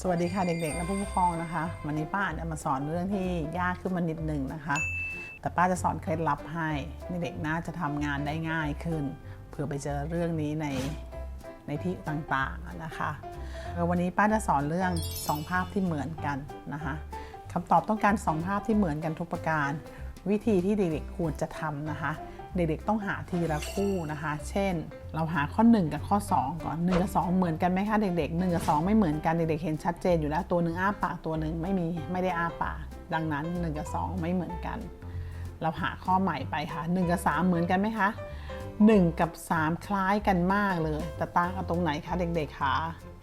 สวัสดีค่ะเด็กๆและผู้ปกครองนะคะ วันนี้ป้าจะมาสอนเรื่องที่ยากขึ้นมานิดหนึ่งนะคะ แต่ป้าจะสอนเคล็ดลับให้เด็กๆน่าจะทำงานได้ง่ายขึ้นเผื่อไปเจอเรื่องนี้ในในที่ต่างๆนะคะวันนี้ป้าจะสอนเรื่องสองภาพที่เหมือนกันนะคะคำตอบต้องการสองภาพที่เหมือนกันทุกประการ วิธีที่เด็กๆควรจะทำนะคะ เด็กๆต้องหาทีละคู่นะคะ เช่น เราหาข้อ 1 กับข้อ 2 ก่อน1กับ2 เหมือนกันไหมคะเด็กๆ1กับ2 ไม่เหมือนกันเด็กๆเห็นชัดเจนอยู่แล้วตัวหนึ่งอ้าปากตัวหนึ่งไม่มีไม่ได้อ้าปากดังนั้น1กับ2 ไม่เหมือนกัน เราหาข้อใหม่ไปค่ะ1กับ3 เหมือนกันไหมคะ1 กับ 3 คล้ายกันมากเลย แต่ต่างกันตรงไหนคะเด็กๆคะ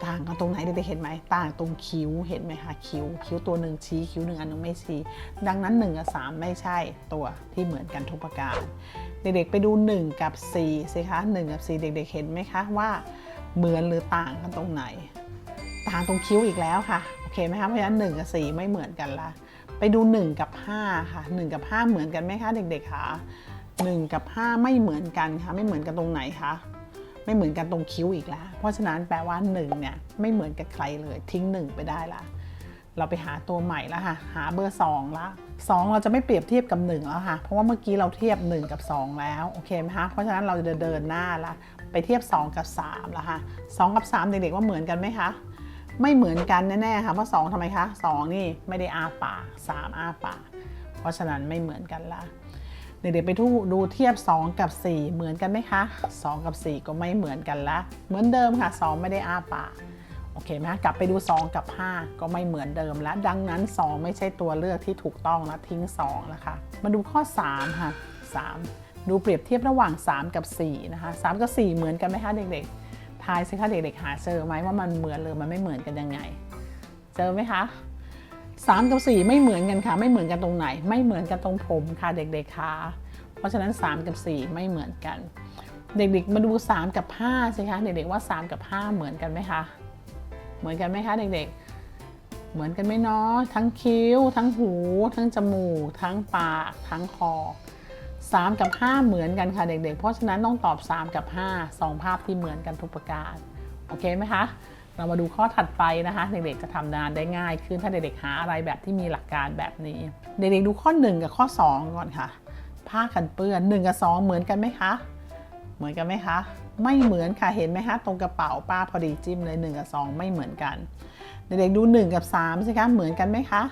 ต่างกันตรงไหนเด็กๆเห็นไหมต่างตรงคิ้วเห็นไหมคะคิ้ว คิ้วตัวหนึ่งชี้คิ้วหนึ่งอันหนึงไม่ชี้ ดังนั้น 1 กับ 3 ไม่ใช่ตัวที่เหมือนกันทุกประการ เด็กๆไปดู 1 กับ 4 สิคะ 1 กับ 4 เด็กๆ เห็นไหมคะว่าเหมือนหรือต่างกันตรงไหน ต่างตรงคิ้วอีกแล้วค่ะ โอเคไหมคะ เพราะฉะนั้น 1 กับ 4 ไม่เหมือนกันละ ไปดู 1 กับ 5 ค่ะ 1 กับ 5 เหมือนกันไหมคะ เด็กๆคะ1 กับ 5 ไม่เหมือนกันค่ะ ไม่เหมือนกันตรงไหนคะไม่เหมือนกันตรงคิ้วอีกแล้ว เพราะฉะนั้นแปลว่า1เนี่ยไม่เหมือนกับใครเลยทิ้ง 1 ไปได้ละ เราไปหาตัวใหม่แล้วค่ะ หาเบอร์2ละ2 เราจะไม่เปรียบเทียบกับ 1 แล้วค่ะ เพราะว่าเมื่อกี้เราเทียบ 1 กับ 2 แล้วโอเคไหมคะเพราะฉะนั้นเราจะเดินหน้าละไปเทียบ 2 กับ3แล้วค่ะ2กับ 3 เด็กๆว่าเหมือนกันไหมคะไม่เหมือนกันแน่ๆค่ะเพราะ2ทำไมคะ2นี่ไม่ได้อาปาก3อาปากเพราะฉะนั้นไม่เหมือนกันละเด็กๆไปดูดูเทียบ 2 กับ 4 เหมือนกันไหมคะ 2 กับ 4 ก็ไม่เหมือนกันละ เหมือนเดิมค่ะ 2 ไม่ได้อาปาก โอเคไหมคะกลับไปดู 2 กับ 5 ก็ไม่เหมือนเดิมแล้ว ดังนั้น 2 ไม่ใช่ตัวเลือกที่ถูกต้องแล้วทิ้ง2แล้วค่ะมาดูข้อ 3 ค่ะ 3 ดูเปรียบเทียบระหว่าง 3 กับ 4 นะคะ 3 กับ 4 เหมือนกันไหมคะเด็กๆ ทายสิคะเด็กๆ หาเจอไหมว่ามันเหมือนหรือมันไม่เหมือนกันยังไง เจอไหมคะ3 กับ 4 ไม่เหมือนกันค่ะ ไม่เหมือนกันตรงไหน ไม่เหมือนกันตรงผมค่ะเด็กๆค่ะเพราะฉะนั้น 3 กับ 4 ไม่เหมือนกัน เด็กๆ มาดู 3 กับ5สิคะเด็กๆว่า 3 กับ 5 เหมือนกันไหมคะ เหมือนกันไหมคะเด็กๆ เหมือนกันไหมเนาะทั้งคิ้ว ทั้งหู ทั้งจมูก ทั้งปาก ทั้งคอ 3 กับ 5 เหมือนกันค่ะเด็กๆ เพราะฉะนั้นต้องตอบ 3 กับ 5 2 ภาพที่เหมือนกันทุกประการ โอเคไหมคะ เรามาดูข้อถัดไปนะคะ เด็กๆจะทำงานได้ง่ายขึ้นถ้าเด็กๆหาอะไรแบบที่มีหลักการแบบนี้ เด็กๆดูข้อ 1 กับข้อ 2 ก่อนค่ะ ผ้ากันเปื้อน 1 กับ 2 เหมือนกันไหมคะ เหมือนกันไหมคะ ไม่เหมือนค่ะเห็นไหมคะตรงกระเป๋าป้าพอดีจิ้มเลย 1 กับ 2 ไม่เหมือนกัน เด็กๆดู 1 กับ3สิคะเหมือนกันไหมคะ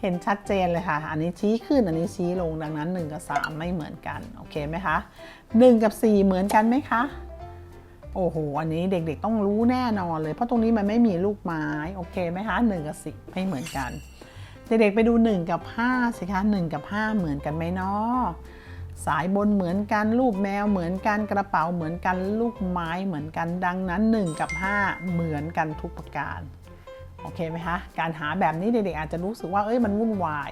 เห็นชัดเจนเลยค่ะ อันนี้ชี้ขึ้น อันนี้ชี้ลง ดังนั้น 1 กับ 3 ไม่เหมือนกัน โอเคไหมคะ 1 กับ 4 เหมือนกันไหมคะ โอ้โห อันนี้เด็กๆต้องรู้แน่นอนเลย เพราะตรงนี้มันไม่มีลูกไม้ โอเคไหมคะ 1 กับ4ไม่เหมือนกัน เด็กๆไปดู 1 กับ 5 สิคะ 1 กับ 5 เหมือนกันไหมเนาะ สายบนเหมือนกันรูปแมวเหมือนกันกระเป๋าเหมือนกันลูกไม้เหมือนกันดังนั้น 1 กับ 5 เหมือนกันทุกประการโอเคไหมคะการหาแบบนี้เด็กๆอาจจะรู้สึกว่าเอ้ยมันวุ่นวาย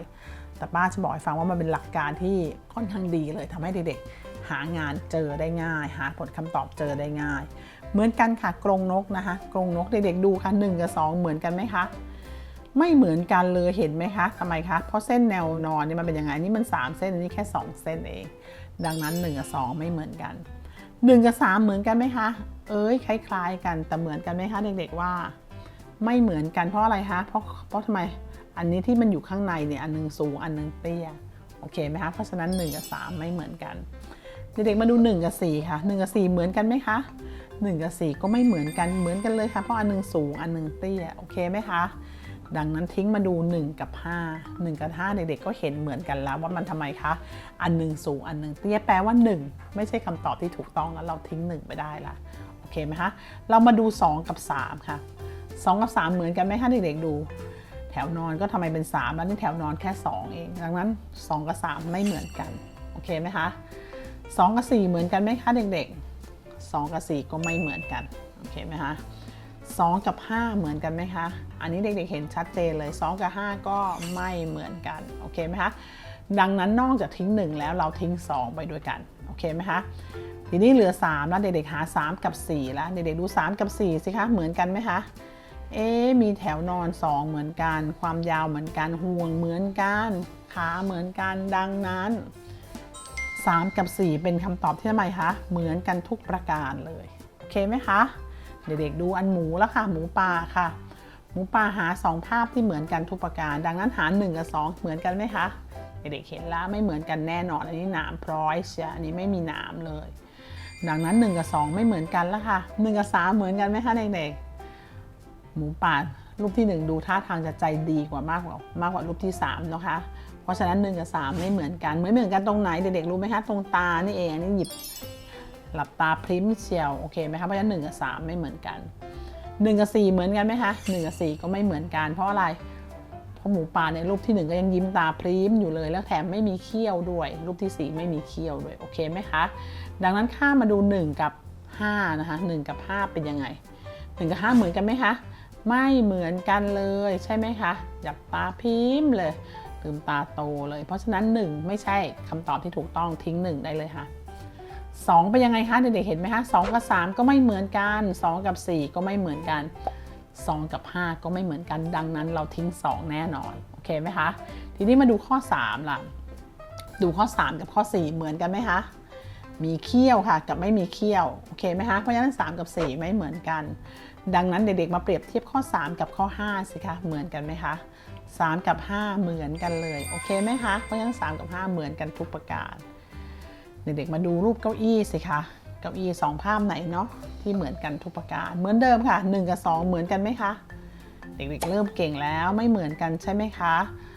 แต่ป้าจะบอกให้ฟังว่ามันเป็นหลักการที่ค่อนข้างดีเลยทำให้เด็กๆ หางานเจอได้ง่าย หาผลคำตอบเจอได้ง่าย เหมือนกันค่ะกรงนกนะคะกรงนกเด็กๆดูค่ะ1กับ 2 เหมือนกันไหมคะ ไม่เหมือนกันเลยเห็นไหมคะทำไมคะ เพราะเส้นแนวนอนนี่มันเป็นยังไงนี่มัน 3 เส้นนนี้แค่ 2 เส้นเอง ดังนั้น1กับ2 ไม่เหมือนกัน 1 กับ 3 เหมือนกันไหมคะ เอ้ยคล้าย ๆ กันแต่เหมือนกันไหมคะเด็กๆว่า ไม่เหมือนกันเพราะอะไรคะเพราะเพราะทำไมอันนี้ที่มันอยู่ข้างในเนี่ยอันหนึงสูงอันหนึงเตี้ยโอเคไหมคะเพราะฉะนั้น 1 กับ 3 ไม่เหมือนกันเด็กๆมาดู 1 กับ 4 ค่ะ 1 กับ 4 เหมือนกันไหมคะ 1 กับ 4 ก็ไม่เหมือนกันเหมือนกันเลยค่ะ เพราะอันหนึงสูงอันหนึงเตี้ยโอเคไหมคะ ดังนั้นทิ้งมาดู 1 กับ 5 1 กับ 5 เด็กๆก็เห็นเหมือนกันแล้วว่ามันทำไมคะ อันหนึ่งสูงอันหนึ่งเตี้ยแปลว่า 1 ไม่ใช่คำตอบที่ถูกต้องแล้วเราทิ้ง 1 ไปได้ละโอเคไหมคะเรามาดู 2 กับ 3 ค่ะ 2 กับ 3 เหมือนกันไหมคะเด็กๆดู แถวนอนก็ทำไมเป็น 3 แล้วนี่แถวนอนแค่ 2 เอง ดังนั้น 2 กับ 3 ไม่เหมือนกันโอเคไหมคะ2กับ 4 เหมือนกันไหมคะเด็กๆ2กับ 4 ก็ไม่เหมือนกันโอเคไหมคะ 2 กับ 5 เหมือนกันไหมคะ อันนี้เด็กๆเห็นชัดเจนเลย 2 กับ 5 ก็ไม่เหมือนกัน โอเคไหมคะ ดังนั้นนอกจากทิ้ง 1 แล้วเราทิ้ง 2 ไปด้วยกัน โอเคไหมคะ ทีนี้เหลือ3แล้วเด็กๆหา 3 กับ 4 แล้ว เด็กๆดู 3 กับ 4 สิคะ เหมือนกันไหมคะ เอ๊มีแถวนอน 2 เหมือนกัน ความยาวเหมือนกัน ห่วงเหมือนกัน ขาเหมือนกัน ดังนั้น 3 กับ 4 เป็นคำตอบที่ทำไมคะ เหมือนกันทุกประการเลย โอเคไหมคะ เด็กๆดูอันหมูแล้วค่ะ หมูป่าค่ะ หมูป่าหา 2 ภาพที่เหมือนกันทุกประการ ดังนั้นหา 1 กับ 2 เหมือนกันไหมคะเด็กๆเห็นแล้วไม่เหมือนกันแน่นอน อันนี้หนามพร้อยเชียอันนี้ไม่มีหนามเลย ดังนั้น 1 กับ 2 ไม่เหมือนกันแล้วค่ะ 1 กับ 3 เหมือนกันไหมคะเด็กๆหมูป่ารูปที่ 1 ดูท่าทางจะใจดีกว่ามากกว่ามากกว่ารูปที่3นะคะเพราะฉะนั้น 1 กับ 3 ไม่เหมือนกันไม่เหมือนกันตรงไหนเด็กๆรู้ไหมคะตรงตานี่เองอันนี้หยิบ หลับตาพริมเชียวโอเคไหมคะเพราะฉะนั้นหนึ่งกับสามไม่เหมือนกันหนึ่งกับสี่เหมือนกันไหมคะหนึ่งกับสี่ก็ไม่เหมือนกัน เพราะอะไรเพราะหมูป่าในรูปที่หนึ่งก็ยังยิ้มตาพริมอยู่เลยแล้วแถมไม่มีเขี้ยวด้วย รูปที่สี่ไม่มีเขี้ยวด้วยโอเคไหมคะดังนั้นข้ามาดูหนึ่งกับห้านะคะหนึ่งกับห้าเป็นยังไงหนึ่งกับห้าเหมือนกันไหมคะไม่เหมือนกันเลยใช่ไหมคะหยับตาพริมเลยลืมตาโตเลย เพราะฉะนั้นหนึ่งไม่ใช่คำตอบที่ถูกต้องทิ้งหนึ่งได้เลยค่ะ 2เป็นยังไงคะเด็กๆเห็นไหมคะ2กับ 3 ก็ไม่เหมือนกัน 2 กับ 4 ก็ไม่เหมือนกัน 2 กับ 5 ก็ไม่เหมือนกันดังนั้นเราทิ้ง 2 แน่นอนโอเคไหมคะทีนี้มาดูข้อ 3 ล่ะ ดูข้อ 3 กับข้อ 4 เหมือนกันไหมคะมีเขี้ยวค่ะกับไม่มีเขี้ยวโอเคไหมคะเพราะฉะนั้น 3 กับ 4 ไม่เหมือนกัน ดังนั้นเด็กๆมาเปรียบเทียบข้อ 3 กับข้อ 5 สิคะเหมือนกันไหมคะ3 กับ 5 เหมือนกันเลยโอเคไหมคะเพราะฉะนั้น 3 กับ 5 เหมือนกันทุกประการ เด็กๆมาดูรูปเก้าอี้สิคะเก้าอี้สองภาพไหนเนาะที่เหมือนกันทุกประการเหมือนเดิมค่ะ 1 กับ 2 เหมือนกันไหมคะ เด็กๆเริ่มเก่งแล้วไม่เหมือนกันใช่ไหมคะ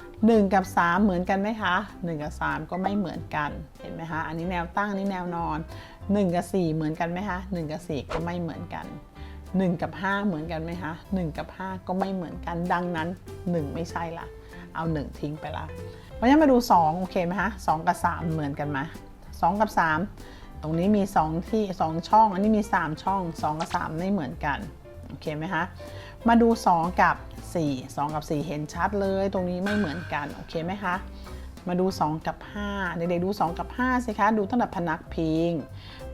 1 กับ 3 เหมือนกันไหมคะ 1 กับ 3 ก็ไม่เหมือนกันเห็นไหมคะ อันนี้แนวตั้งนี่แนวนอน 1 กับ 4 เหมือนกันไหมคะ1กับ 4 ก็ไม่เหมือนกัน 1 กับ 5 เหมือนกันไหมคะ1 กับ 5 ก็ไม่เหมือนกันดังนั้น 1 ไม่ใช่ละเอา 1 ทิ้งไปละเพราะฉะนั้นมาดู 2 โอเคไหมคะ2กับ 3 เหมือนกันไหม 2 กับ 3 ตรงนี้มี 2 ที่ 2 ช่อง อันนี้มี 3 ช่อง 2 กับ 3 ไม่เหมือนกัน โอเคไหมคะมาดู 2 กับ 4 2 กับ 4 เห็นชัดเลย ตรงนี้ไม่เหมือนกัน โอเคไหมคะมาดู 2 กับ 5 เด็กๆดู 2 กับ 5 สิคะ ดูตั้งแต่พนักพิง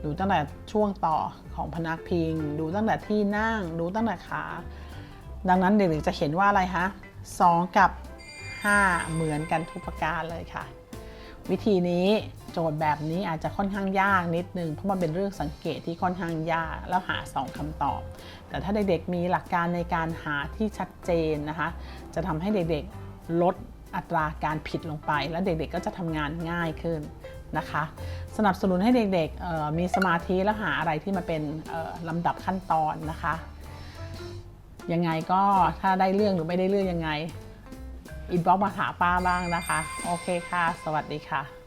ดูตั้งแต่ช่วงต่อของพนักพิง ดูตั้งแต่ที่นั่ง ดูตั้งแต่ขา ดังนั้นเด็กๆจะเห็นว่าอะไรคะ2กับ 5 เหมือนกันทุกประการเลยค่ะ วิธีนี้ โจทย์แบบนี้อาจจะค่อนข้างยากนิดนึงเพราะมันเป็นเรื่องสังเกตที่ค่อนข้างยากแล้วหา 2คำตอบ แต่ถ้าเด็กๆมีหลักการในการหาที่ชัดเจนนะคะ จะทำให้เด็กๆลดอัตราการผิดลงไป และเด็กๆก็จะทำงานง่ายขึ้นนะคะ สนับสนุนให้เด็กๆมีสมาธิแล้วหาอะไรที่มาเป็นลำดับขั้นตอนนะคะ ยังไงก็ถ้าได้เรื่องหรือไม่ได้เรื่องยังไงอินบ็อกมาหาป้าบ้างนะคะ โอเคค่ะ สวัสดีค่ะ